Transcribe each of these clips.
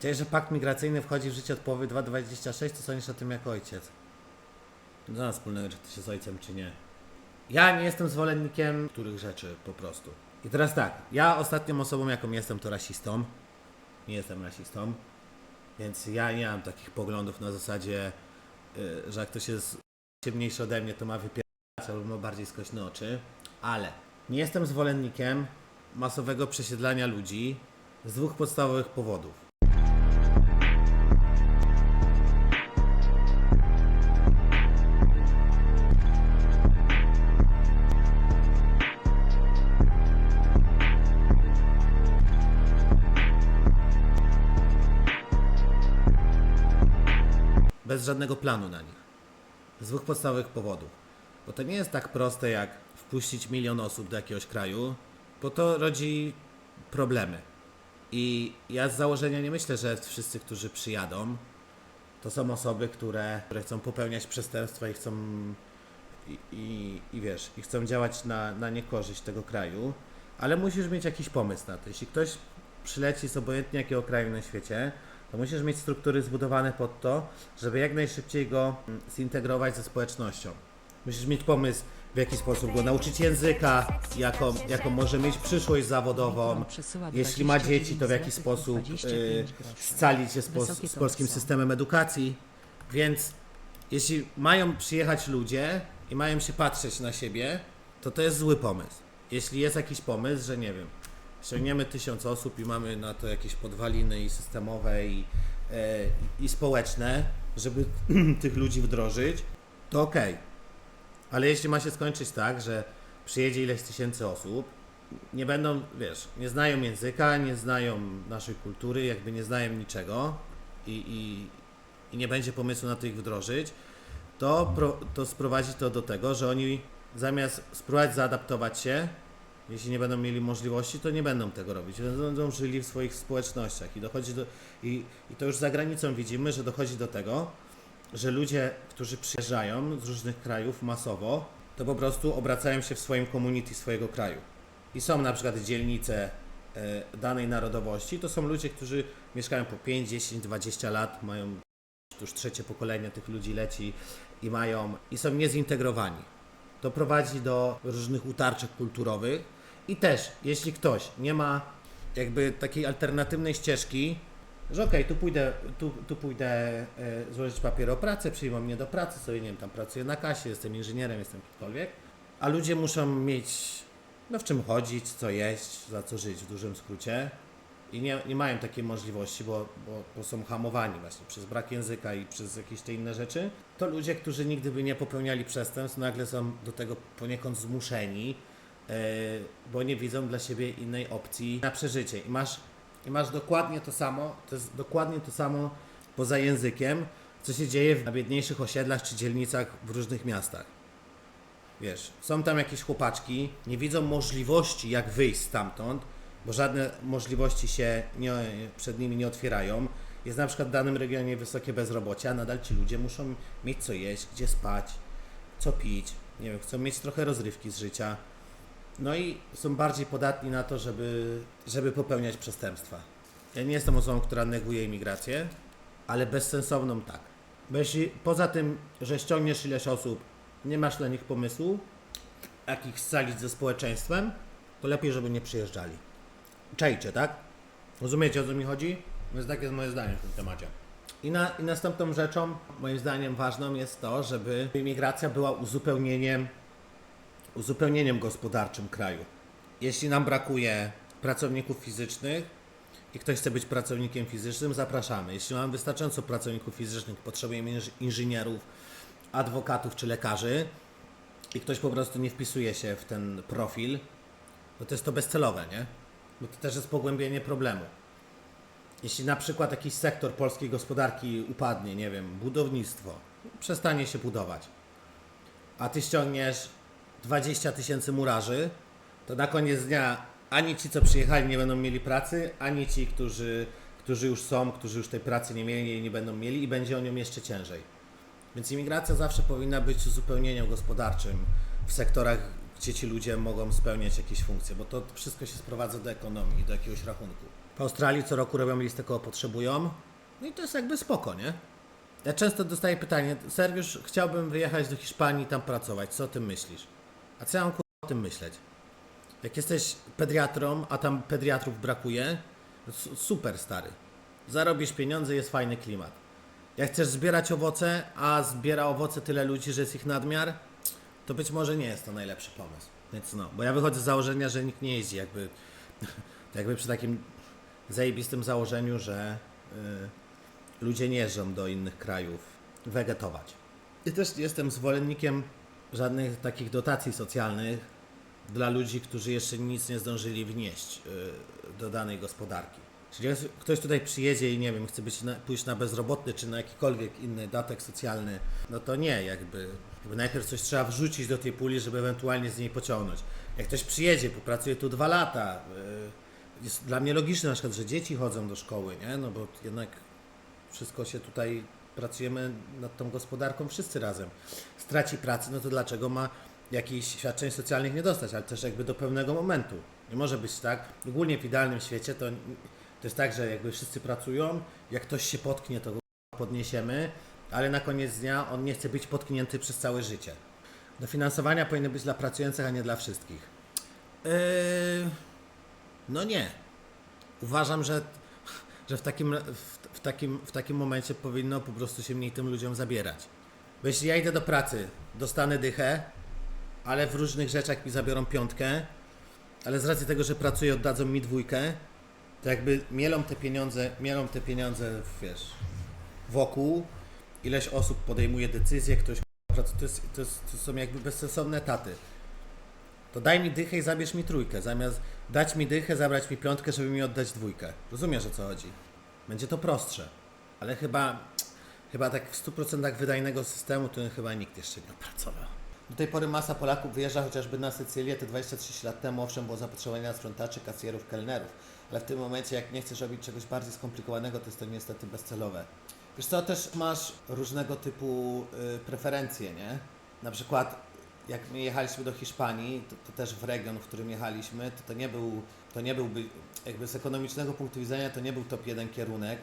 Chciałeś, że pakt migracyjny wchodzi w życie od połowy 2026, to sądzisz o tym jako ojciec. Do nas wspólnego, czy ty się z ojcem, czy nie. Ja nie jestem zwolennikiem których rzeczy po prostu. I teraz tak, ja ostatnią osobą, jaką jestem, to rasistą. Nie jestem rasistą. Więc ja nie mam takich poglądów na zasadzie, y, że jak ktoś jest ciemniejszy ode mnie, to ma wypierać albo ma bardziej skośne oczy. Ale nie jestem zwolennikiem masowego przesiedlania ludzi z dwóch podstawowych powodów. Bez żadnego planu na nich. Z dwóch podstawowych powodów. Bo to nie jest tak proste jak wpuścić milion osób do jakiegoś kraju, bo to rodzi problemy. I ja z założenia nie myślę, że wszyscy, którzy przyjadą, to są osoby, które, które chcą popełniać przestępstwa i chcą i, i, i wiesz, i chcą działać na, na niekorzyść tego kraju, ale musisz mieć jakiś pomysł na to. Jeśli ktoś przyleci z obojętnie jakiego kraju na świecie, to musisz mieć struktury zbudowane pod to, żeby jak najszybciej go mm, zintegrować ze społecznością. Musisz mieć pomysł, w jaki sposób go nauczyć języka, jaką, jaką może mieć przyszłość zawodową. Jeśli ma dzieci, to w jaki sposób y, scalić się z, Wysokie z polskim systemem edukacji. Więc jeśli mają przyjechać ludzie i mają się patrzeć na siebie, to to jest zły pomysł. Jeśli jest jakiś pomysł, że nie wiem, ściągniemy tysiąc osób i mamy na to jakieś podwaliny i systemowe i, e, i społeczne, żeby tych ludzi wdrożyć, to okej. Ale jeśli ma się skończyć tak, że przyjedzie ileś tysięcy osób, nie będą, wiesz, nie znają języka, nie znają naszej kultury, jakby nie znają niczego i, i, i nie będzie pomysłu na to ich wdrożyć, to, pro, to sprowadzi to do tego, że oni zamiast spróbować zaadaptować się, jeśli nie będą mieli możliwości, to nie będą tego robić. Będą żyli w swoich społecznościach i dochodzi do, i, i to już za granicą widzimy, że dochodzi do tego, że ludzie, którzy przyjeżdżają z różnych krajów masowo, to po prostu obracają się w swoim community swojego kraju. I są na przykład dzielnice e, danej narodowości, to są ludzie, którzy mieszkają po 5, 10, 20 lat, mają już trzecie pokolenie tych ludzi leci i mają i są niezintegrowani. To prowadzi do różnych utarczek kulturowych i też, jeśli ktoś nie ma jakby takiej alternatywnej ścieżki, że okej, tu pójdę, tu, tu pójdę e, złożyć papier o pracę, przyjmą mnie do pracy, sobie nie wiem, tam pracuję na kasie, jestem inżynierem, jestem kimkolwiek, a ludzie muszą mieć no w czym chodzić, co jeść, za co żyć w dużym skrócie i nie, nie mają takiej możliwości, bo, bo, bo są hamowani właśnie przez brak języka i przez jakieś te inne rzeczy, to ludzie, którzy nigdy by nie popełniali przestępstw, nagle są do tego poniekąd zmuszeni, bo nie widzą dla siebie innej opcji na przeżycie. I masz, I masz dokładnie to samo, to jest dokładnie to samo poza językiem, co się dzieje w biedniejszych osiedlach czy dzielnicach w różnych miastach. Wiesz, są tam jakieś chłopaczki, nie widzą możliwości, jak wyjść stamtąd, bo żadne możliwości się nie, przed nimi nie otwierają. Jest na przykład w danym regionie wysokie bezrobocie, a nadal ci ludzie muszą mieć co jeść, gdzie spać, co pić, nie wiem, chcą mieć trochę rozrywki z życia. No i są bardziej podatni na to, żeby, żeby popełniać przestępstwa. Ja nie jestem osobą, która neguje imigrację, ale bezsensowną tak. Bo jeśli poza tym, że ściągniesz ileś osób, nie masz dla nich pomysłu, jak ich scalić ze społeczeństwem, to lepiej, żeby nie przyjeżdżali. Czajcie, tak? Rozumiecie, o co mi chodzi? Więc takie jest moje zdanie w tym temacie. I, na, I następną rzeczą, moim zdaniem ważną jest to, żeby imigracja była uzupełnieniem, uzupełnieniem gospodarczym kraju. Jeśli nam brakuje pracowników fizycznych i ktoś chce być pracownikiem fizycznym, zapraszamy. Jeśli mamy wystarczająco pracowników fizycznych, potrzebujemy inż- inżynierów, adwokatów czy lekarzy i ktoś po prostu nie wpisuje się w ten profil, bo to jest to bezcelowe, nie? Bo to też jest pogłębienie problemu. Jeśli na przykład jakiś sektor polskiej gospodarki upadnie, nie wiem, budownictwo, przestanie się budować, a ty ściągniesz 20 tysięcy murarzy, to na koniec dnia ani ci, co przyjechali, nie będą mieli pracy, ani ci, którzy, którzy już są, którzy już tej pracy nie mieli nie będą mieli i będzie o nią jeszcze ciężej. Więc imigracja zawsze powinna być uzupełnieniem gospodarczym w sektorach, gdzie ci ludzie mogą spełniać jakieś funkcje, bo to wszystko się sprowadza do ekonomii, do jakiegoś rachunku. W Australii co roku robią listę, kogo potrzebują. No i to jest jakby spoko, nie? Ja często dostaję pytanie, Sergiusz, chciałbym wyjechać do Hiszpanii i tam pracować, co o tym myślisz? A co ja mam o tym myśleć? Jak jesteś pediatrą, a tam pediatrów brakuje, su- super stary. Zarobisz pieniądze, jest fajny klimat. Jak chcesz zbierać owoce, a zbiera owoce tyle ludzi, że jest ich nadmiar, to być może nie jest to najlepszy pomysł. Więc no, bo ja wychodzę z założenia, że nikt nie jeździ jakby, jakby przy takim zajebistym założeniu, że y, ludzie nie jeżdżą do innych krajów wegetować. I też jestem zwolennikiem żadnych takich dotacji socjalnych dla ludzi, którzy jeszcze nic nie zdążyli wnieść y, do danej gospodarki. Czyli jak ktoś tutaj przyjedzie i nie wiem, chce być na, pójść na bezrobotny czy na jakikolwiek inny datek socjalny, no to nie, jakby, jakby najpierw coś trzeba wrzucić do tej puli, żeby ewentualnie z niej pociągnąć. Jak ktoś przyjedzie, popracuje tu dwa lata, y, jest dla mnie logiczne na przykład, że dzieci chodzą do szkoły, nie? No bo jednak wszystko się tutaj pracujemy nad tą gospodarką wszyscy razem. Straci pracy, no to dlaczego ma jakichś świadczeń socjalnych nie dostać, ale też jakby do pewnego momentu. Nie może być tak, ogólnie w idealnym świecie to, to jest tak, że jakby wszyscy pracują, jak ktoś się potknie, to go podniesiemy, ale na koniec dnia on nie chce być potknięty przez całe życie. Dofinansowania powinny być dla pracujących, a nie dla wszystkich. Yy, no nie. Uważam, że, że w, takim, w, w, takim, w takim momencie powinno po prostu się mniej tym ludziom zabierać. Bo jeśli ja idę do pracy, dostanę dychę, ale w różnych rzeczach mi zabiorą piątkę, ale z racji tego, że pracuję, oddadzą mi dwójkę, to jakby mielą te pieniądze, mielą te pieniądze, wiesz, wokół, ileś osób podejmuje decyzje, ktoś pracuje, to, jest, to, jest, to są jakby bezsensowne etaty. To daj mi dychę i zabierz mi trójkę, zamiast dać mi dychę, zabrać mi piątkę, żeby mi oddać dwójkę. Rozumiesz o co chodzi? Będzie to prostsze, ale chyba, chyba tak w 100% wydajnego systemu to chyba nikt jeszcze nie opracował. Do tej pory masa Polaków wyjeżdża chociażby na Sycylię, te 23 lat temu owszem było zapotrzebowanie na sprzątaczy, kasjerów, kelnerów, ale w tym momencie jak nie chcesz robić czegoś bardziej skomplikowanego, to jest to niestety bezcelowe. Wiesz co, też masz różnego typu y, preferencje, nie? Na przykład jak my jechaliśmy do Hiszpanii, to, to też w region, w którym jechaliśmy, to, to nie był, to nie byłby, jakby z ekonomicznego punktu widzenia, to nie był top jeden kierunek,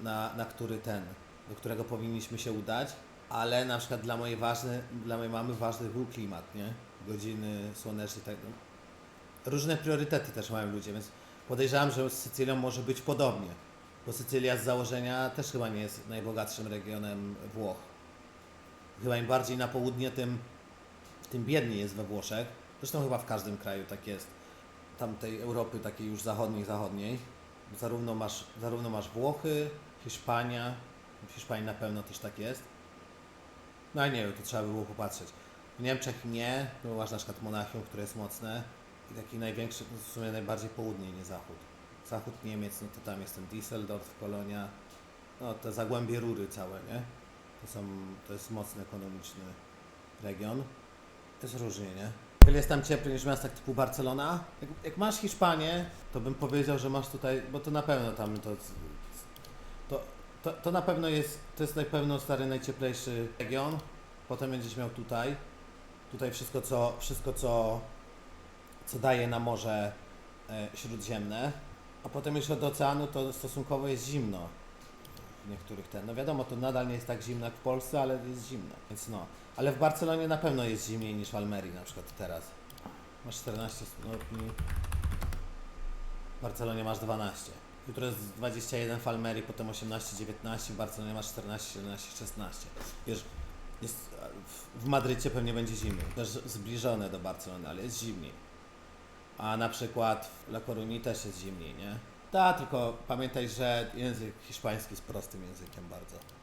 na, na który ten, do którego powinniśmy się udać, ale na przykład dla mojej ważny, dla mojej mamy ważny był klimat, nie? Godziny słoneczne i tak dalej. Różne priorytety też mają ludzie, więc podejrzewam, że z Sycylią może być podobnie, bo Sycylia z założenia też chyba nie jest najbogatszym regionem Włoch. Chyba im bardziej na południe, tym, tym biedniej jest we Włoszech. Zresztą chyba w każdym kraju tak jest. Tamtej Europy takiej już zachodniej, zachodniej. Zarówno masz, zarówno masz Włochy, Hiszpania. W Hiszpanii na pewno też tak jest. No ale nie wiem, to trzeba by było popatrzeć. W Niemczech nie, bo masz na przykład Monachium, które jest mocne. I taki największy, no w sumie najbardziej południe, nie zachód. Zachód Niemiec, no to tam jest ten Düsseldorf, Kolonia. No te zagłębie rury całe, nie? To są, to jest mocny ekonomiczny region. Jest różnie, nie? O Ile jest tam cieplej niż w miastach typu Barcelona? Jak, jak masz Hiszpanię, to bym powiedział, że masz tutaj, bo to na pewno tam to, to, to, to na pewno jest, to jest na pewno stary najcieplejszy region. Potem będziesz miał tutaj, tutaj wszystko co, wszystko co, co daje na morze e, śródziemne. A potem już od oceanu to stosunkowo jest zimno niektórych ten. No wiadomo, to nadal nie jest tak zimno jak w Polsce, ale jest zimno, więc no. Ale w Barcelonie na pewno jest zimniej niż w Almerii na przykład teraz. Masz 14 stopni. W Barcelonie masz 12. Jutro jest 21 w Almerii, potem 18, 19, w Barcelonie masz 14, 17, 16. Wiesz, jest, w- Madrycie pewnie będzie zimniej. Też zbliżone do Barcelony, ale jest zimniej. A na przykład w La Coruña też jest zimniej, nie? Tak, tylko pamiętaj, że język hiszpański jest prostym językiem bardzo.